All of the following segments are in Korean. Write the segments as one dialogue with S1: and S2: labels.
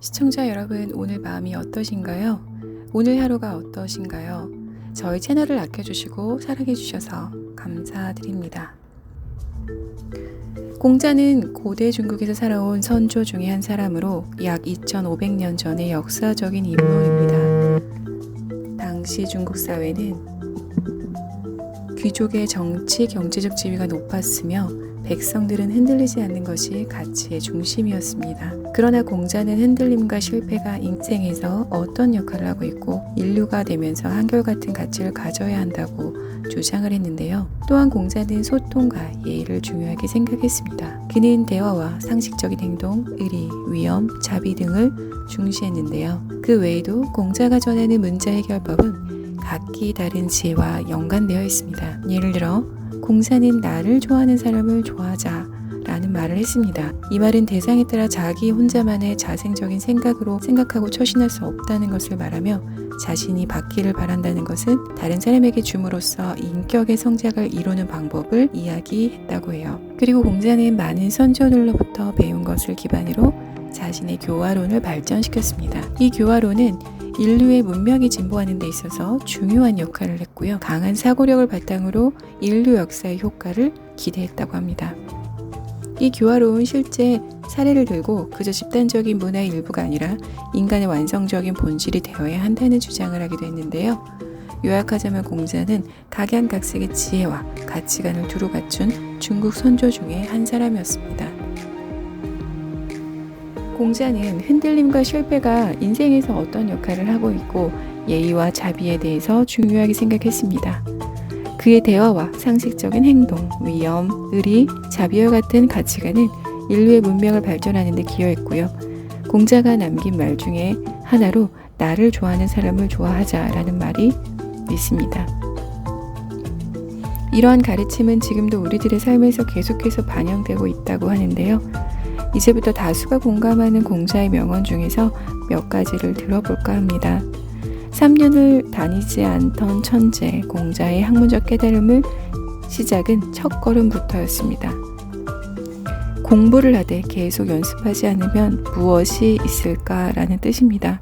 S1: 시청자 여러분, 오늘 마음이 어떠신가요? 오늘 하루가 어떠신가요? 저희 채널을 아껴주시고 사랑해주셔서 감사드립니다. 공자는 고대 중국에서 살아온 선조 중의 한 사람으로 약 2500년 전의 역사적인 인물입니다. 당시 중국 사회는 귀족의 정치, 경제적 지위가 높았으며 백성들은 흔들리지 않는 것이 가치의 중심이었습니다. 그러나 공자는 흔들림과 실패가 인생에서 어떤 역할을 하고 있고 인류가 되면서 한결같은 가치를 가져야 한다고 주장을 했는데요. 또한 공자는 소통과 예의를 중요하게 생각했습니다. 그는 대화와 상식적인 행동, 의리, 위험, 자비 등을 중시했는데요. 그 외에도 공자가 전하는 문제 해결법은 각기 다른 지혜와 연관되어 있습니다. 예를 들어 공자는 나를 좋아하는 사람을 좋아하자 라는 말을 했습니다. 이 말은 대상에 따라 자기 혼자만의 자생적인 생각으로 생각하고 처신할 수 없다는 것을 말하며 자신이 받기를 바란다는 것은 다른 사람에게 줌으로써 인격의 성장을 이루는 방법을 이야기했다고 해요. 그리고 공자는 많은 선조들로부터 배운 것을 기반으로 자신의 교화론을 발전시켰습니다. 이 교화론은 인류의 문명이 진보하는 데 있어서 중요한 역할을 했고요. 강한 사고력을 바탕으로 인류 역사의 효과를 기대했다고 합니다. 이 교화로운 실제 사례를 들고 그저 집단적인 문화의 일부가 아니라 인간의 완성적인 본질이 되어야 한다는 주장을 하기도 했는데요. 요약하자면 공자는 각양각색의 지혜와 가치관을 두루 갖춘 중국 선조 중에 한 사람이었습니다. 공자는 흔들림과 실패가 인생에서 어떤 역할을 하고 있고 예의와 자비에 대해서 중요하게 생각했습니다. 그의 대화와 상식적인 행동, 위험, 의리, 자비와 같은 가치관은 인류의 문명을 발전하는 데 기여했고요. 공자가 남긴 말 중에 하나로 나를 좋아하는 사람을 좋아하자라는 말이 있습니다. 이러한 가르침은 지금도 우리들의 삶에서 계속해서 반영되고 있다고 하는데요. 이제부터 다수가 공감하는 공자의 명언 중에서 몇 가지를 들어볼까 합니다. 3년을 다니지 않던 천재 공자의 학문적 깨달음을 시작은 첫 걸음부터였습니다. 공부를 하되 계속 연습하지 않으면 무엇이 있을까라는 뜻입니다.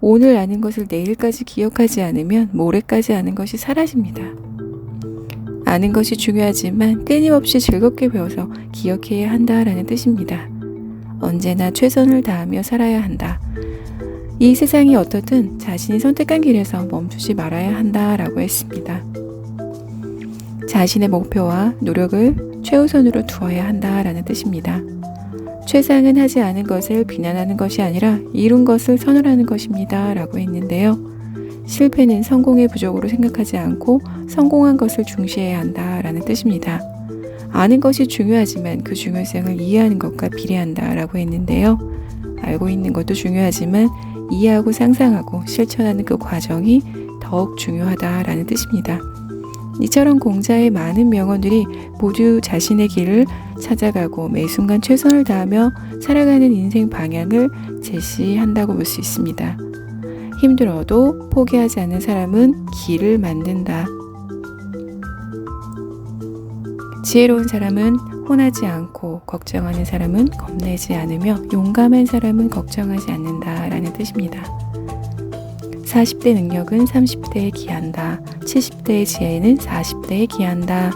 S1: 오늘 아는 것을 내일까지 기억하지 않으면 모레까지 아는 것이 사라집니다. 아는 것이 중요하지만 끊임없이 즐겁게 배워서 기억해야 한다라는 뜻입니다. 언제나 최선을 다하며 살아야 한다. 이 세상이 어떻든 자신이 선택한 길에서 멈추지 말아야 한다라고 했습니다. 자신의 목표와 노력을 최우선으로 두어야 한다라는 뜻입니다. 최상은 하지 않은 것을 비난하는 것이 아니라 이룬 것을 선언하는 것입니다. 라고 했는데요. 실패는 성공의 부족으로 생각하지 않고 성공한 것을 중시해야 한다라는 뜻입니다. 아는 것이 중요하지만 그 중요성을 이해하는 것과 비례한다 라고 했는데요. 알고 있는 것도 중요하지만 이해하고 상상하고 실천하는 그 과정이 더욱 중요하다라는 뜻입니다. 이처럼 공자의 많은 명언들이 모두 자신의 길을 찾아가고 매 순간 최선을 다하며 살아가는 인생 방향을 제시한다고 볼 수 있습니다. 힘들어도 포기하지 않는 사람은 길을 만든다. 지혜로운 사람은 혼하지 않고 걱정하는 사람은 겁내지 않으며 용감한 사람은 걱정하지 않는다 라는 뜻입니다. 40대 능력은 30대에 기한다. 70대의 지혜는 40대에 기한다.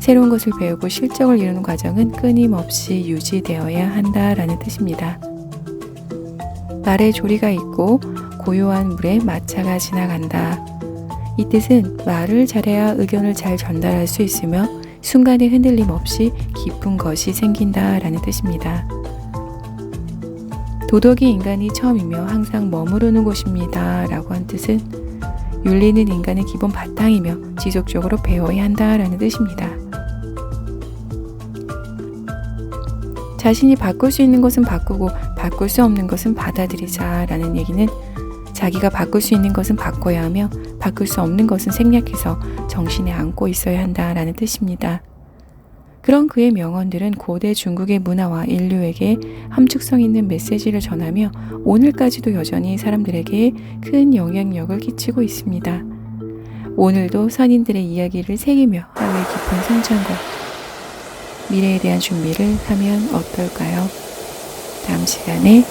S1: 새로운 것을 배우고 실적을 이루는 과정은 끊임없이 유지되어야 한다라는 뜻입니다. 말에 조리가 있고 고요한 물에 마차가 지나간다. 이 뜻은 말을 잘해야 의견을 잘 전달할 수 있으며 순간의 흔들림 없이 깊은 것이 생긴다라는 뜻입니다. 도덕이 인간이 처음이며 항상 머무르는 곳입니다. 라고 한 뜻은 윤리는 인간의 기본 바탕이며 지속적으로 배워야 한다라는 뜻입니다. 자신이 바꿀 수 있는 것은 바꾸고 바꿀 수 없는 것은 받아들이자 라는 얘기는 자기가 바꿀 수 있는 것은 바꿔야 하며 바꿀 수 없는 것은 생략해서 정신에 안고 있어야 한다라는 뜻입니다. 그런 그의 명언들은 고대 중국의 문화와 인류에게 함축성 있는 메시지를 전하며 오늘까지도 여전히 사람들에게 큰 영향력을 끼치고 있습니다. 오늘도 선인들의 이야기를 새기며 하루의 깊은 성장과 미래에 대한 준비를 하면 어떨까요? 다음 시간에